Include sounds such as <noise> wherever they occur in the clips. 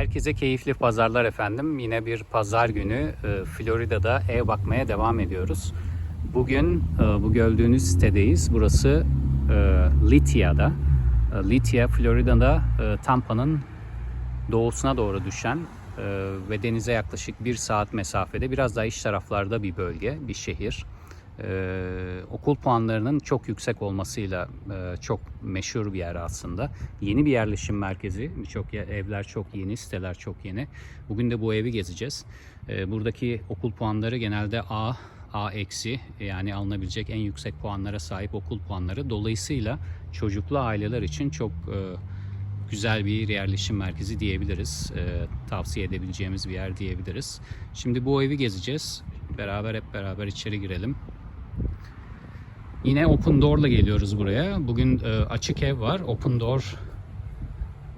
Herkese keyifli pazarlar efendim. Yine bir pazar günü e, Florida'da ev bakmaya devam ediyoruz. Bugün e, bu gördüğünüz sitedeyiz. Burası e, Lithia'da. Lithia, Florida'da Tampa'nın doğusuna doğru düşen ve denize yaklaşık bir saat mesafede biraz daha iç taraflarda bir bölge, bir şehir. Ee, okul puanlarının çok yüksek olmasıyla e, çok meşhur bir yer aslında. Yeni bir yerleşim merkezi. Birçok evler çok yeni, siteler çok yeni. Bugün de bu evi gezeceğiz. Ee, buradaki okul puanları genelde A, A eksi yani alınabilecek en yüksek puanlara sahip okul puanları. Dolayısıyla çocuklu aileler için çok e, güzel bir yerleşim merkezi diyebiliriz. Ee, tavsiye edebileceğimiz bir yer diyebiliriz. Şimdi bu evi gezeceğiz. Beraber hep beraber içeri girelim. Yine Open Door'la geliyoruz buraya. Bugün e, açık ev var. Open Door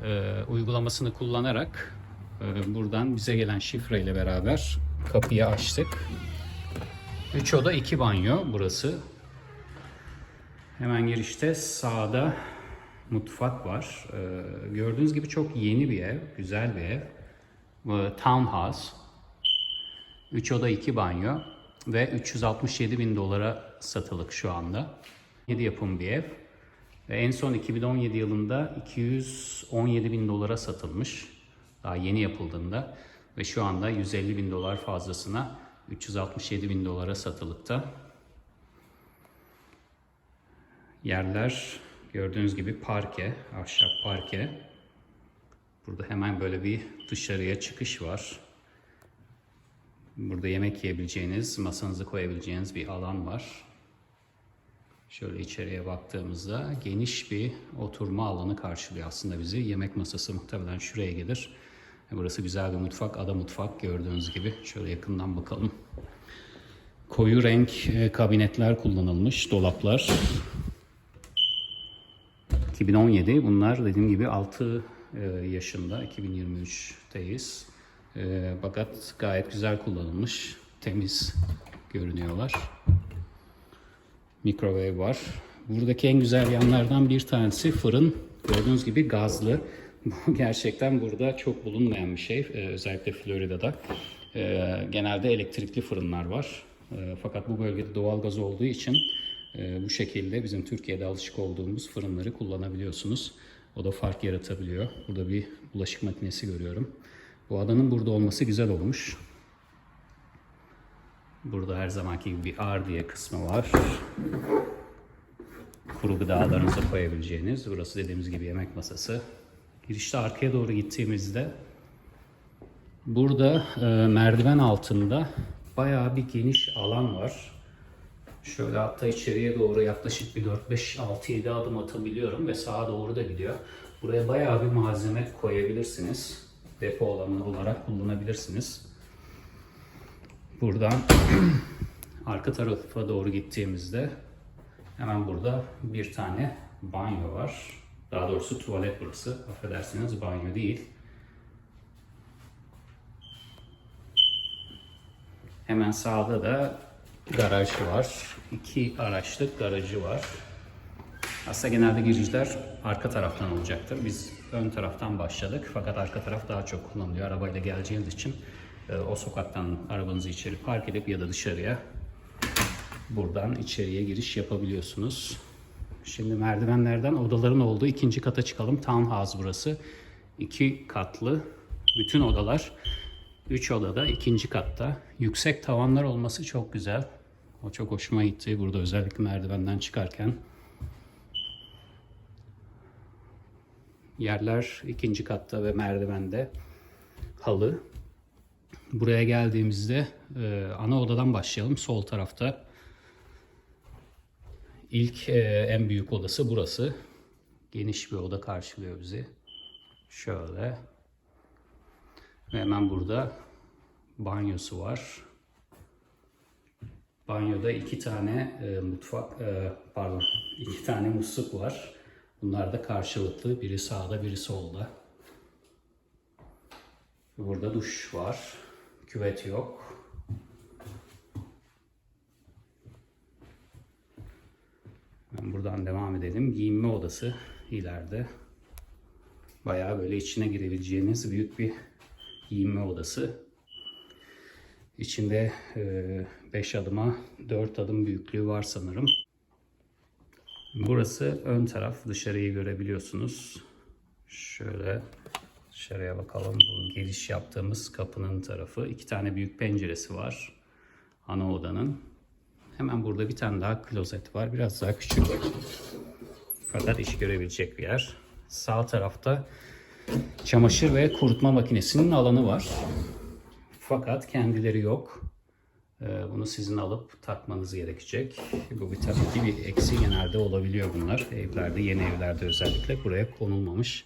e, uygulamasını kullanarak e, buradan bize gelen şifreyle beraber kapıyı açtık. 3 oda 2 banyo burası. Hemen girişte sağda mutfak var. E, gördüğünüz gibi çok yeni bir ev, güzel bir ev. E, townhouse. 3 oda 2 banyo ve 367 bin dolara satılık şu anda. 7 yapım bir ev. Ve en son 2017 yılında 217 bin dolara satılmış. Daha yeni yapıldığında. Ve şu anda 150 bin dolar fazlasına 367 bin dolara satılıkta. Yerler gördüğünüz gibi parke, ahşap parke. Burada hemen böyle bir dışarıya çıkış var. Burada yemek yiyebileceğiniz, masanızı koyabileceğiniz bir alan var. Şöyle içeriye baktığımızda geniş bir oturma alanı karşılıyor aslında bizi. Yemek masası muhtemelen şuraya gelir. Burası güzel bir mutfak, ada mutfak gördüğünüz gibi. Şöyle yakından bakalım. Koyu renk e, kabinetler kullanılmış, dolaplar. 2017 bunlar dediğim gibi 6 yaşında 2023'teyiz. E, fakat gayet güzel kullanılmış. Temiz görünüyorlar. Mikrowave var. Buradaki en güzel yanlardan bir tanesi fırın. Gördüğünüz gibi gazlı. <laughs> Gerçekten burada çok bulunmayan bir şey. E, özellikle Florida'da. E, genelde elektrikli fırınlar var. E, fakat bu bölgede doğal gaz olduğu için e, bu şekilde bizim Türkiye'de alışık olduğumuz fırınları kullanabiliyorsunuz. O da fark yaratabiliyor. Burada bir bulaşık makinesi görüyorum. Bu adanın burada olması güzel olmuş. Burada her zamanki gibi bir R diye kısmı var. Kuru gıdalarınızı koyabileceğiniz. Burası dediğimiz gibi yemek masası. Girişte arkaya doğru gittiğimizde burada e, merdiven altında bayağı bir geniş alan var. Şöyle hatta içeriye doğru yaklaşık bir 4-5-6-7 adım atabiliyorum ve sağa doğru da gidiyor. Buraya bayağı bir malzeme koyabilirsiniz. Depo alanı olarak kullanabilirsiniz. Buradan <clears throat> arka tarafa doğru gittiğimizde hemen burada bir tane banyo var. Daha doğrusu tuvalet burası. Affedersiniz banyo değil. Hemen sağda da garaj var. İki araçlık garajı var. Aslında genelde girişler arka taraftan olacaktır. Biz ön taraftan başladık fakat arka taraf daha çok kullanılıyor. Arabayla geleceğiniz için e, o sokaktan arabanızı içeri park edip ya da dışarıya buradan içeriye giriş yapabiliyorsunuz. Şimdi merdivenlerden odaların olduğu ikinci kata çıkalım. Townhouse burası. İki katlı bütün odalar. Üç odada ikinci katta. Yüksek tavanlar olması çok güzel. O çok hoşuma gitti. Burada özellikle merdivenden çıkarken. Yerler ikinci katta ve merdivende halı. Buraya geldiğimizde e, ana odadan başlayalım. Sol tarafta ilk e, en büyük odası burası. Geniş bir oda karşılıyor bizi. Şöyle. Ve hemen burada banyosu var. Banyoda iki tane e, mutfak, e, pardon, iki tane musluk var. Bunlar da karşılıklı. Biri sağda, biri solda. Burada duş var. Küvet yok. Ben buradan devam edelim. Giyinme odası ileride. Bayağı böyle içine girebileceğiniz büyük bir giyinme odası. İçinde 5 adıma 4 adım büyüklüğü var sanırım. Burası ön taraf. Dışarıyı görebiliyorsunuz. Şöyle dışarıya bakalım. Bu giriş yaptığımız kapının tarafı. İki tane büyük penceresi var. Ana odanın. Hemen burada bir tane daha klozet var. Biraz daha küçük. Fakat iş görebilecek bir yer. Sağ tarafta çamaşır ve kurutma makinesinin alanı var. Fakat kendileri yok. Ee, Bunu sizin alıp takmanız gerekecek. Bu bir tabii ki bir eksi genelde olabiliyor bunlar. Evlerde, yeni evlerde özellikle buraya konulmamış.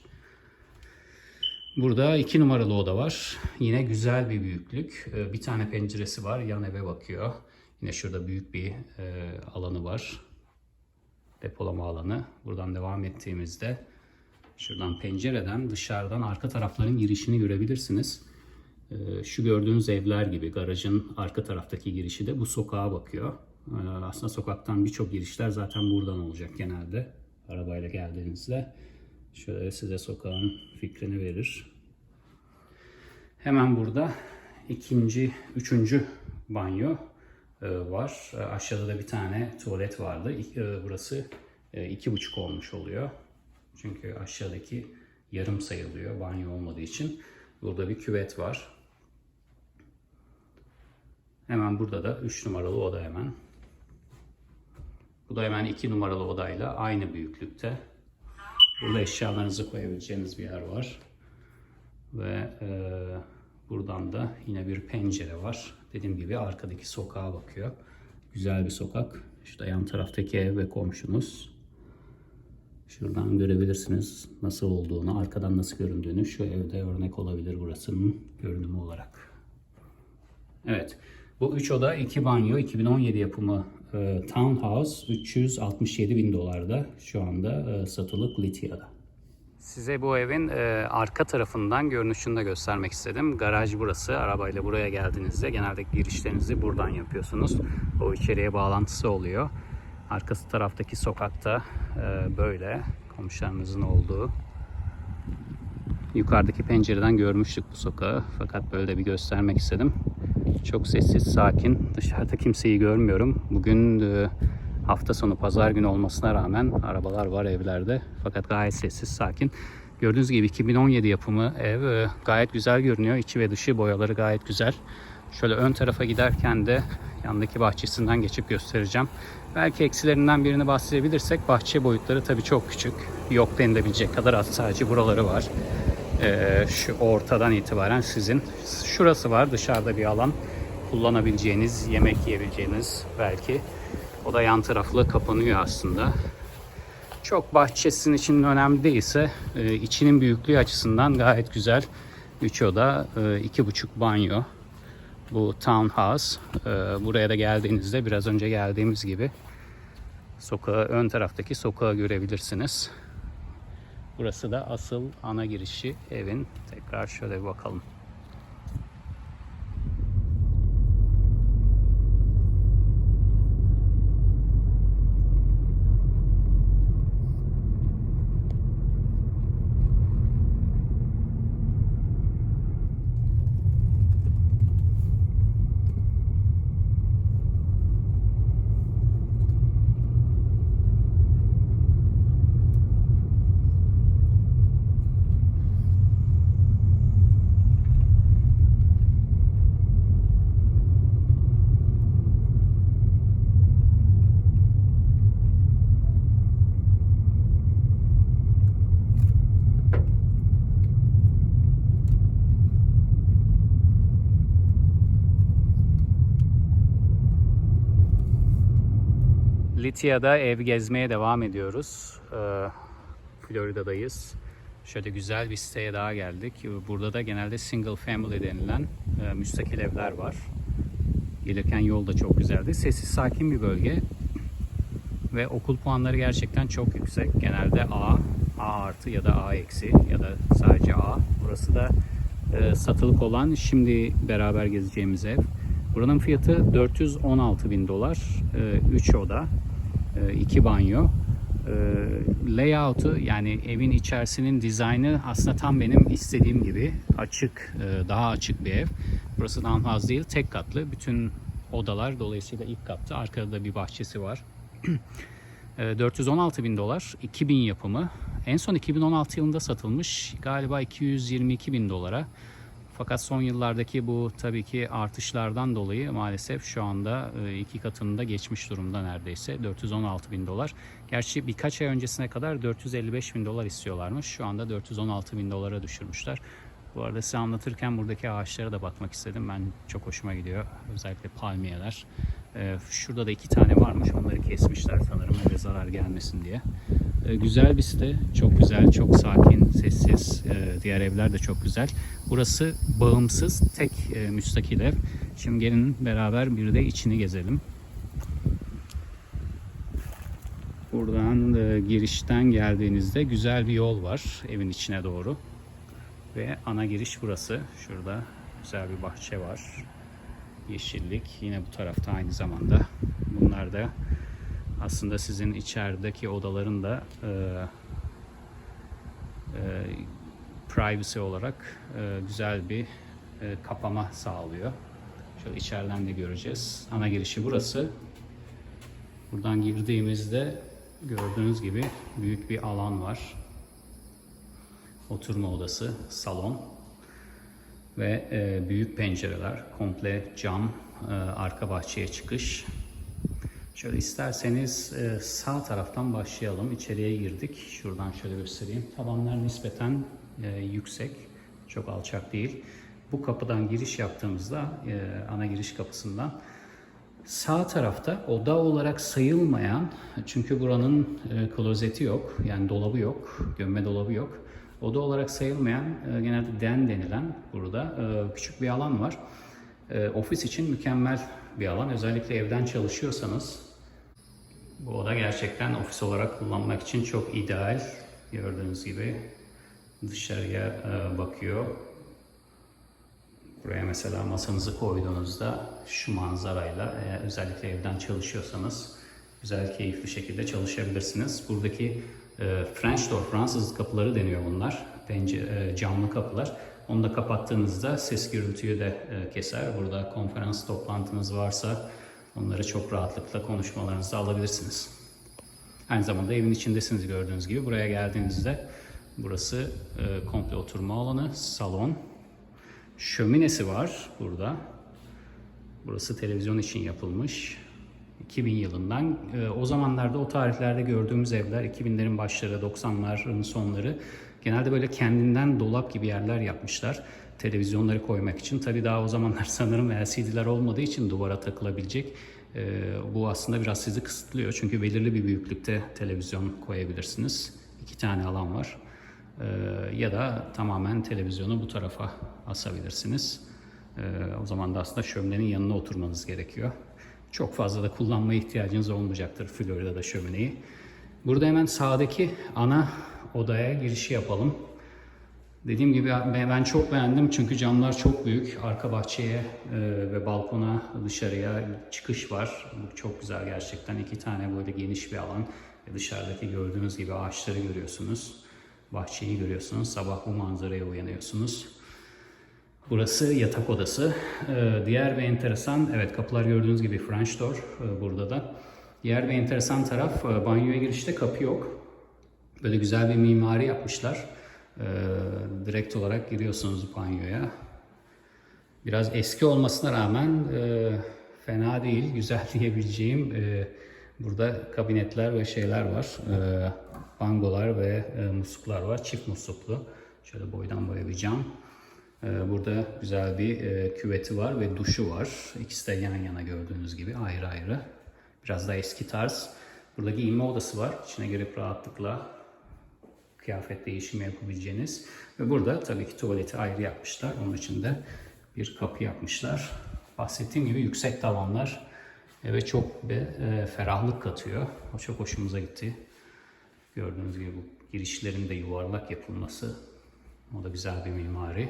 Burada iki numaralı oda var. Yine güzel bir büyüklük. Ee, Bir tane penceresi var. Yan eve bakıyor. Yine şurada büyük bir e, alanı var. Depolama alanı. Buradan devam ettiğimizde şuradan pencereden dışarıdan arka tarafların girişini görebilirsiniz. Ee, Şu gördüğünüz evler gibi garajın arka taraftaki girişi de bu sokağa bakıyor. Ee, Aslında sokaktan birçok girişler zaten buradan olacak genelde. Arabayla geldiğinizde. Şöyle size sokağın fikrini verir. Hemen burada ikinci, üçüncü banyo e, var. E, Aşağıda da bir tane tuvalet vardı. E, Burası iki buçuk olmuş oluyor. Çünkü aşağıdaki yarım sayılıyor banyo olmadığı için. Burada bir küvet var. Hemen burada da 3 numaralı oda hemen. Bu da hemen 2 numaralı odayla aynı büyüklükte. Burada eşyalarınızı koyabileceğiniz bir yer var. Ve e, buradan da yine bir pencere var. Dediğim gibi arkadaki sokağa bakıyor. Güzel bir sokak. Şurada yan taraftaki ev ve komşunuz. Şuradan görebilirsiniz nasıl olduğunu, arkadan nasıl göründüğünü. Şu evde örnek olabilir burasının görünümü olarak. Evet. Bu 3 oda 2 banyo 2017 yapımı e, Townhouse 367 bin dolarda şu anda e, satılık Litya'da. Size bu evin e, arka tarafından görünüşünü de göstermek istedim. Garaj burası. Arabayla buraya geldiğinizde genelde girişlerinizi buradan yapıyorsunuz. O içeriye bağlantısı oluyor. Arkası taraftaki sokakta e, böyle komşularınızın olduğu. Yukarıdaki pencereden görmüştük bu sokağı. Fakat böyle de bir göstermek istedim. Çok sessiz, sakin. Dışarıda kimseyi görmüyorum. Bugün e, hafta sonu pazar günü olmasına rağmen arabalar var evlerde. Fakat gayet sessiz, sakin. Gördüğünüz gibi 2017 yapımı ev e, gayet güzel görünüyor. İçi ve dışı boyaları gayet güzel. Şöyle ön tarafa giderken de yandaki bahçesinden geçip göstereceğim. Belki eksilerinden birini bahsedebilirsek bahçe boyutları tabii çok küçük. Yok denilebilecek kadar az sadece buraları var. Ee, şu ortadan itibaren sizin. Şurası var dışarıda bir alan. Kullanabileceğiniz, yemek yiyebileceğiniz belki. O da yan taraflı kapanıyor aslında. Çok bahçesinin için önemli değilse e, içinin büyüklüğü açısından gayet güzel. 3 oda, 2,5 banyo. Bu townhouse. E, buraya da geldiğinizde biraz önce geldiğimiz gibi sokağı ön taraftaki sokağı görebilirsiniz. Burası da asıl ana girişi evin. Tekrar şöyle bir bakalım. Litya'da ev gezmeye devam ediyoruz. Ee, Florida'dayız. Şöyle güzel bir siteye daha geldik. Burada da genelde single family denilen e, müstakil evler var. Gelirken yol da çok güzeldi. Sessiz sakin bir bölge. Ve okul puanları gerçekten çok yüksek. Genelde A, A artı ya da A eksi ya da sadece A. Burası da e, satılık olan şimdi beraber gezeceğimiz ev. Buranın fiyatı 416 bin dolar. 3 oda, 2 banyo. E, layout'u yani evin içerisinin dizaynı aslında tam benim istediğim gibi açık, e, daha açık bir ev. Burası fazla değil, tek katlı. Bütün odalar dolayısıyla ilk katta. Arkada da bir bahçesi var. <clears throat> E, 416 bin dolar, 2000 yapımı. En son 2016 yılında satılmış. Galiba 222 bin dolara. Fakat son yıllardaki bu tabii ki artışlardan dolayı maalesef şu anda e, iki katını da geçmiş durumda neredeyse. 416 bin dolar. Gerçi birkaç ay öncesine kadar 455 bin dolar istiyorlarmış. Şu anda 416 bin dolara düşürmüşler. Bu arada size anlatırken buradaki ağaçlara da bakmak istedim. Ben çok hoşuma gidiyor. Özellikle palmiyeler. Ee, şurada da iki tane varmış. Onları kesmişler sanırım eve zarar gelmesin diye. Ee, güzel bir site. Çok güzel, çok sakin, sessiz. Ee, diğer evler de çok güzel. Burası bağımsız, tek e, müstakil ev. Şimdi gelin beraber bir de içini gezelim. Buradan e, girişten geldiğinizde güzel bir yol var evin içine doğru. Ve ana giriş burası. Şurada güzel bir bahçe var. Yeşillik. Yine bu tarafta aynı zamanda. Bunlar da aslında sizin içerideki odaların da e, e, privacy olarak e, güzel bir e, kapama sağlıyor. Şöyle içeriden de göreceğiz. Ana girişi burası. Buradan girdiğimizde gördüğünüz gibi büyük bir alan var. Oturma odası, salon ve e, büyük pencereler, komple cam, e, arka bahçeye çıkış. Şöyle isterseniz e, sağ taraftan başlayalım. İçeriye girdik. Şuradan şöyle göstereyim. Tavanlar nispeten e, yüksek, çok alçak değil. Bu kapıdan giriş yaptığımızda, e, ana giriş kapısından Sağ tarafta oda olarak sayılmayan, çünkü buranın klozeti yok, yani dolabı yok, gömme dolabı yok. Oda olarak sayılmayan, genelde den denilen burada küçük bir alan var. Ofis için mükemmel bir alan. Özellikle evden çalışıyorsanız bu oda gerçekten ofis olarak kullanmak için çok ideal. Gördüğünüz gibi dışarıya e, bakıyor. Buraya mesela masanızı koyduğunuzda şu manzarayla eğer özellikle evden çalışıyorsanız güzel keyifli şekilde çalışabilirsiniz. Buradaki e, French door Fransız kapıları deniyor bunlar. Bence e, camlı kapılar. Onu da kapattığınızda ses gürültüyü de keser. Burada konferans toplantınız varsa onları çok rahatlıkla konuşmalarınızda alabilirsiniz. Aynı zamanda evin içindesiniz gördüğünüz gibi. Buraya geldiğinizde burası e, komple oturma alanı, salon, Şöminesi var burada. Burası televizyon için yapılmış. 2000 yılından. e, O zamanlarda o tarihlerde gördüğümüz evler 2000'lerin başları, 90'ların sonları genelde böyle kendinden dolap gibi yerler yapmışlar. Televizyonları koymak için. Tabii daha o zamanlar <laughs> sanırım LCD'ler olmadığı için duvara takılabilecek. e, Bu aslında biraz sizi kısıtlıyor. Çünkü belirli bir büyüklükte televizyon koyabilirsiniz. İki tane alan var. Ee, ya da tamamen televizyonu bu tarafa asabilirsiniz. Ee, o zaman da aslında şöminenin yanına oturmanız gerekiyor. Çok fazla da kullanmaya ihtiyacınız olmayacaktır Florida'da şömineyi. Burada hemen sağdaki ana odaya girişi yapalım. Dediğim gibi ben çok beğendim çünkü camlar çok büyük. Arka bahçeye e, ve balkona dışarıya çıkış var. Bu çok güzel gerçekten. İki tane böyle geniş bir alan. Ve dışarıdaki gördüğünüz gibi ağaçları görüyorsunuz. Bahçeyi görüyorsunuz. Sabah bu manzaraya uyanıyorsunuz. Burası yatak odası. Ee, diğer bir enteresan, evet kapılar gördüğünüz gibi French door e, burada da. Diğer bir enteresan taraf e, banyoya girişte kapı yok. Böyle güzel bir mimari yapmışlar. Ee, direkt olarak giriyorsunuz banyoya. Biraz eski olmasına rağmen e, fena değil, güzel <laughs> diyebileceğim. E, burada kabinetler ve şeyler var. E, bangolar ve musluklar var. Çift musluklu. Şöyle boydan boya bir cam. Burada güzel bir küveti var ve duşu var. İkisi de yan yana gördüğünüz gibi ayrı ayrı. Biraz da eski tarz. Burada giyinme odası var. İçine girip rahatlıkla kıyafet değişimi yapabileceğiniz. Ve burada tabii ki tuvaleti ayrı yapmışlar. Onun için de bir kapı yapmışlar. Bahsettiğim gibi yüksek tavanlar eve çok bir e, ferahlık katıyor. O çok hoşumuza gitti. Gördüğünüz gibi bu girişlerin de yuvarlak yapılması. O da güzel bir mimari.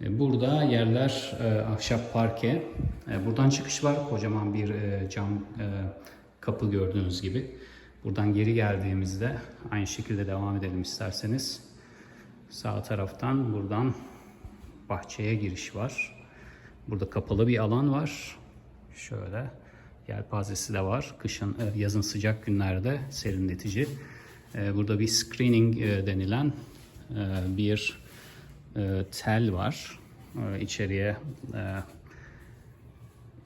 E, Burada yerler e, ahşap parke. E, buradan çıkış var. Kocaman bir e, cam e, kapı gördüğünüz gibi. Buradan geri geldiğimizde aynı şekilde devam edelim isterseniz. Sağ taraftan buradan bahçeye giriş var. Burada kapalı bir alan var. Şöyle yelpazesi de var. Kışın, e, yazın sıcak günlerde serinletici. E, Burada bir screening e, denilen bir tel var. İçeriye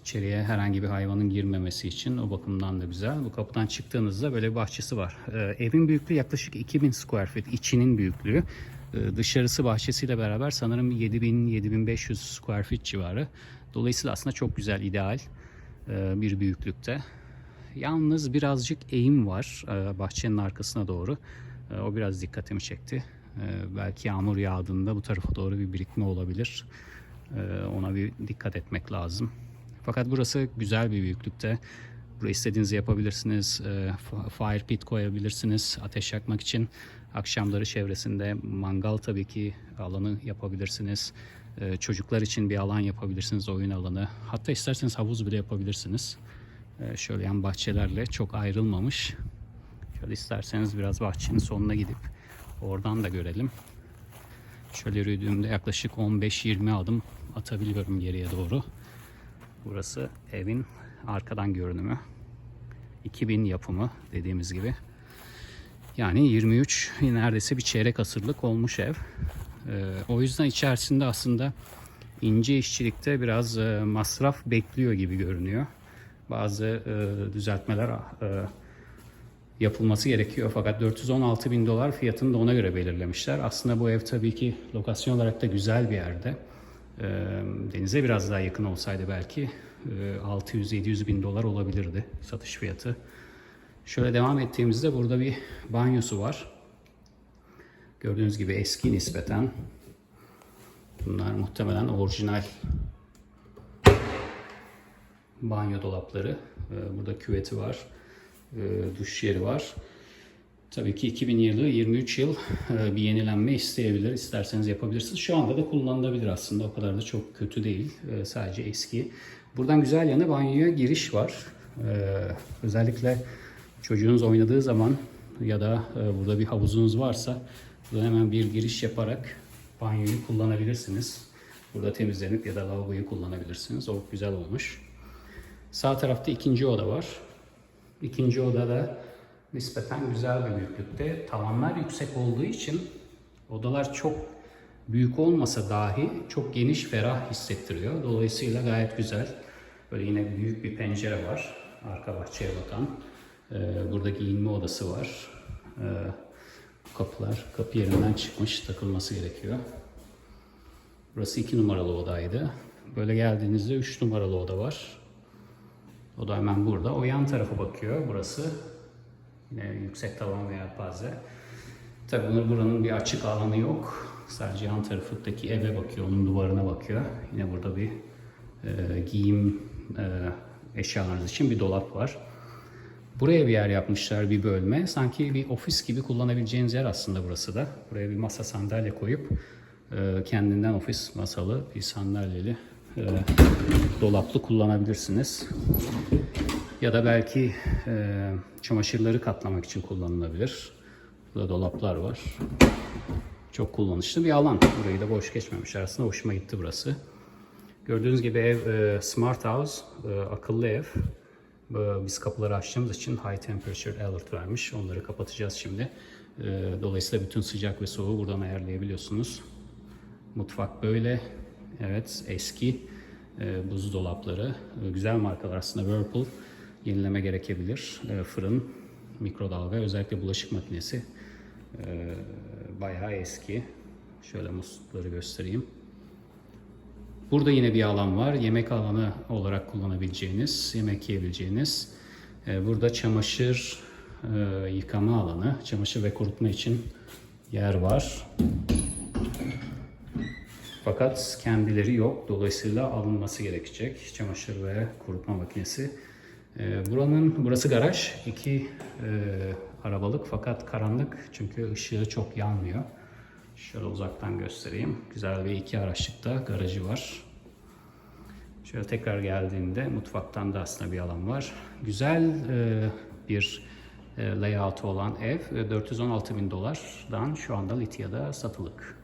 içeriye herhangi bir hayvanın girmemesi için o bakımdan da güzel. Bu kapıdan çıktığınızda böyle bir bahçesi var. Ee, evin büyüklüğü yaklaşık 2000 square feet. içinin büyüklüğü. Ee, dışarısı bahçesiyle beraber sanırım 7000-7500 square feet civarı. Dolayısıyla aslında çok güzel, ideal e, bir büyüklükte. Yalnız birazcık eğim var e, bahçenin arkasına doğru. E, o biraz dikkatimi çekti. Belki yağmur yağdığında bu tarafa doğru bir birikme olabilir. Ona bir dikkat etmek lazım. Fakat burası güzel bir büyüklükte. Buraya istediğinizi yapabilirsiniz. E, Fire pit koyabilirsiniz ateş yakmak için. Akşamları çevresinde mangal tabii ki alanı yapabilirsiniz. E, Çocuklar için bir alan yapabilirsiniz, oyun alanı. Hatta isterseniz havuz bile yapabilirsiniz. E, Şöyle yan bahçelerle çok ayrılmamış. Şöyle isterseniz biraz bahçenin sonuna gidip oradan da görelim. Şöyle yürüdüğümde yaklaşık 15-20 adım atabiliyorum geriye doğru. Burası evin arkadan görünümü. 2000 yapımı dediğimiz gibi. Yani 23 neredeyse bir çeyrek asırlık olmuş ev. Ee, o yüzden içerisinde aslında ince işçilikte biraz e, masraf bekliyor gibi görünüyor. Bazı e, düzeltmeler e, yapılması gerekiyor. Fakat 416 bin dolar fiyatını da ona göre belirlemişler. Aslında bu ev tabii ki lokasyon olarak da güzel bir yerde. Denize biraz daha yakın olsaydı belki e, 600-700 bin dolar olabilirdi satış fiyatı. Şöyle devam ettiğimizde burada bir banyosu var. Gördüğünüz gibi eski nispeten. Bunlar muhtemelen orijinal banyo dolapları. Burada küveti var. Duş yeri var. Tabii ki 2000 yılı 23 yıl e, bir yenilenme isteyebilir. İsterseniz yapabilirsiniz. Şu anda da kullanılabilir aslında. O kadar da çok kötü değil. E, Sadece eski. Buradan güzel yanı banyoya giriş var. E, Özellikle çocuğunuz oynadığı zaman ya da burada bir havuzunuz varsa buradan hemen bir giriş yaparak banyoyu kullanabilirsiniz. Burada temizlenip ya da lavaboyu kullanabilirsiniz. O güzel olmuş. Sağ tarafta ikinci oda var. İkinci odada nispeten güzel bir büyüklükte. Tavanlar yüksek olduğu için odalar çok büyük olmasa dahi çok geniş, ferah hissettiriyor. Dolayısıyla gayet güzel. Böyle yine büyük bir pencere var. Arka bahçeye bakan. Ee, burada giyinme odası var. Bu kapılar kapı yerinden çıkmış. Takılması gerekiyor. Burası iki numaralı odaydı. Böyle geldiğinizde üç numaralı oda var. O da hemen burada. O yan tarafa bakıyor. Burası yine yüksek tavan veya yelpaze. Tabii bunun buranın bir açık alanı yok. Sadece yan tarafındaki eve bakıyor, onun duvarına bakıyor. Yine burada bir e, giyim e, eşyalarınız için bir dolap var. Buraya bir yer yapmışlar, bir bölme. Sanki bir ofis gibi kullanabileceğiniz yer aslında burası da. Buraya bir masa sandalye koyup e, kendinden ofis masalı bir sandalyeli e, dolaplı kullanabilirsiniz. Ya da belki e, çamaşırları katlamak için kullanılabilir. Burada dolaplar var. Çok kullanışlı bir alan. Burayı da boş geçmemiş. Aslında hoşuma gitti burası. Gördüğünüz gibi ev e, Smart House, e, akıllı ev. E, Biz kapıları açtığımız için High Temperature Alert vermiş. Onları kapatacağız şimdi. E, Dolayısıyla bütün sıcak ve soğuğu buradan ayarlayabiliyorsunuz. Mutfak böyle. Evet eski e, buzdolapları. E, güzel markalar aslında Whirlpool. Yenileme gerekebilir. E, fırın, mikrodalga, özellikle bulaşık makinesi. E, bayağı eski. Şöyle muslukları göstereyim. Burada yine bir alan var. Yemek alanı olarak kullanabileceğiniz, yemek yiyebileceğiniz. E, burada çamaşır e, yıkama alanı, çamaşır ve kurutma için yer var. Fakat kendileri yok. Dolayısıyla alınması gerekecek. Çamaşır ve kurutma makinesi. Ee, buranın burası garaj. İki e, arabalık fakat karanlık çünkü ışığı çok yanmıyor. Şöyle uzaktan göstereyim. Güzel bir iki araçlıkta garajı var. Şöyle tekrar geldiğinde mutfaktan da aslında bir alan var. Güzel e, bir e, layout'u olan ev e, 416 bin dolardan şu anda Litya'da satılık.